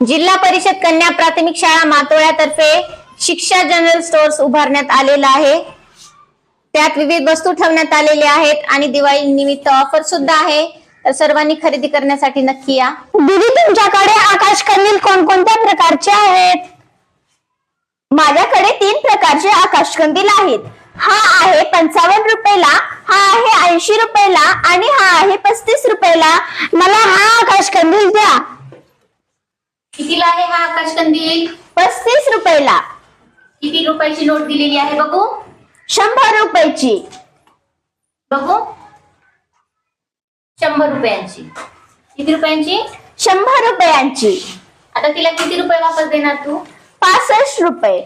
जिल्हा परिषद कन्या प्राथमिक शाळा मातोळ्यातर्फे शिक्षा जनरल स्टोअर्स उभारण्यात आलेला आहे. त्यात विविध वस्तू ठेवण्यात आलेल्या आहेत आणि दिवाळी निमित्त ऑफर सुद्धा आहे. तर सर्वांनी खरेदी करण्यासाठी नक्की या. दिदी तुमच्याकडे आकाश कंदील कोणकोणत्या प्रकारचे आहेत? माझ्याकडे तीन प्रकारचे आकाश कंदील आहेत. हा आहे पंचावन्न रुपयाला हा आहे ऐंशी रुपयाला आणि हा आहे पस्तीस रुपयाला. मला हा आकाश कंदील द्या. कितीला आहे हा आकाश कंदील पस्तीस रुपयाला. किती रुपयाची नोट दिलेली आहे बघू? शंभर रुपयाची. बघू? शंभर रुपयांची. किती रुपयांची? शंभर रुपयांची. आता तिला किती रुपये वापस देणार तू? पासष्ट रुपये.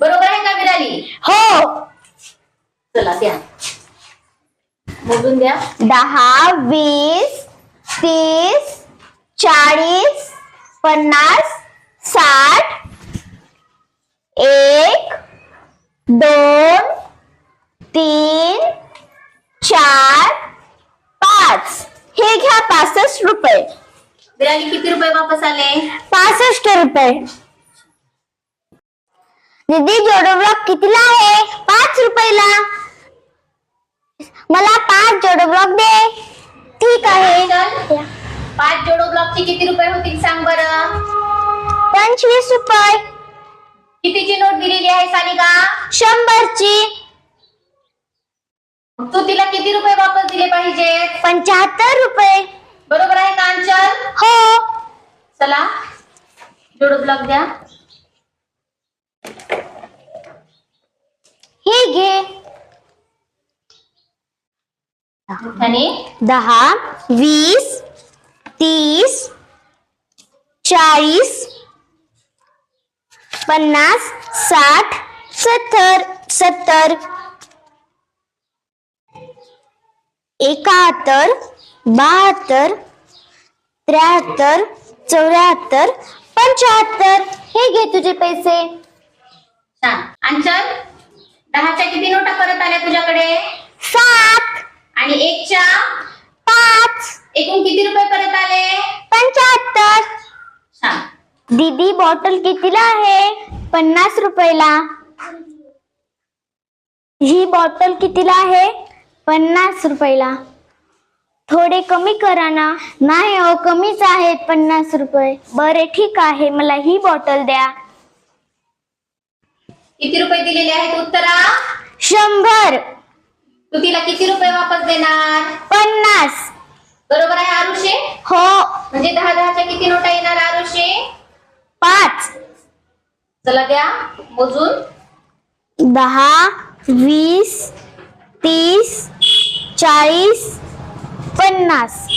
बरोबर आहे का विराली हो. चला द्या. मोजून द्या. दहा वीस तीस चाळीस पन्नास साठ एक दोन तीन चार पाच. हे घ्या पासष्ट रुपये. विराली किती रुपये वापस आले? पासष्ट रुपये. दीदी जोडो ब्लॉक कितीला आहे? पाच रुपयाला. मला पाच जोडो ब्लॉक दे. ठीक आहे. चल. पाच जोडो ब्लॉकचे किती रुपये होतील सांग बरं? पंचवीस रुपये. कितीची नोट दिलेली आहे सानिका? शंभरची. तू तिला किती रुपये वापस दिले पाहिजे? पंच्याहत्तर रुपये. बरोबर आहे का अंचल? हो. चला जोडो ब्लॉक द्या. हे घे. आणि? दहा वीस तीस चाळीस पन्नास साठ सत्तर सत्तर एकाहत्तर बहात्तर त्र्याहत्तर चौऱ्याहत्तर पंच्याहत्तर. हे घे तुझे पैसे. अंचल दहाच्या किती नोटा परत आल्या तुझ्याकडे? सात. आणि एकच्या पाच एकूण किती रुपये परत आले पंच्याहत्तर छान दीदी बॉटल कितीला आहे? पन्नास रुपयाला. ही बॉटल कितीला आहे? पन्नास रुपयाला. थोडे कमी करा ना. नाही हो कमीच आहेत पन्नास रुपये. बरे ठीक आहे. मला ही बॉटल द्या. किती रुपये दिलेले आहेत उत्तरा? शंभर. तू तिला किती रुपये वापस देणार? पन्नास. बरोबर आहे आरुषे? हो. म्हणजे दहा दहाच्या किती नोटा येणार आरुषे? पाच. चला द्या मोजून. दहा वीस तीस चाळीस पन्नास.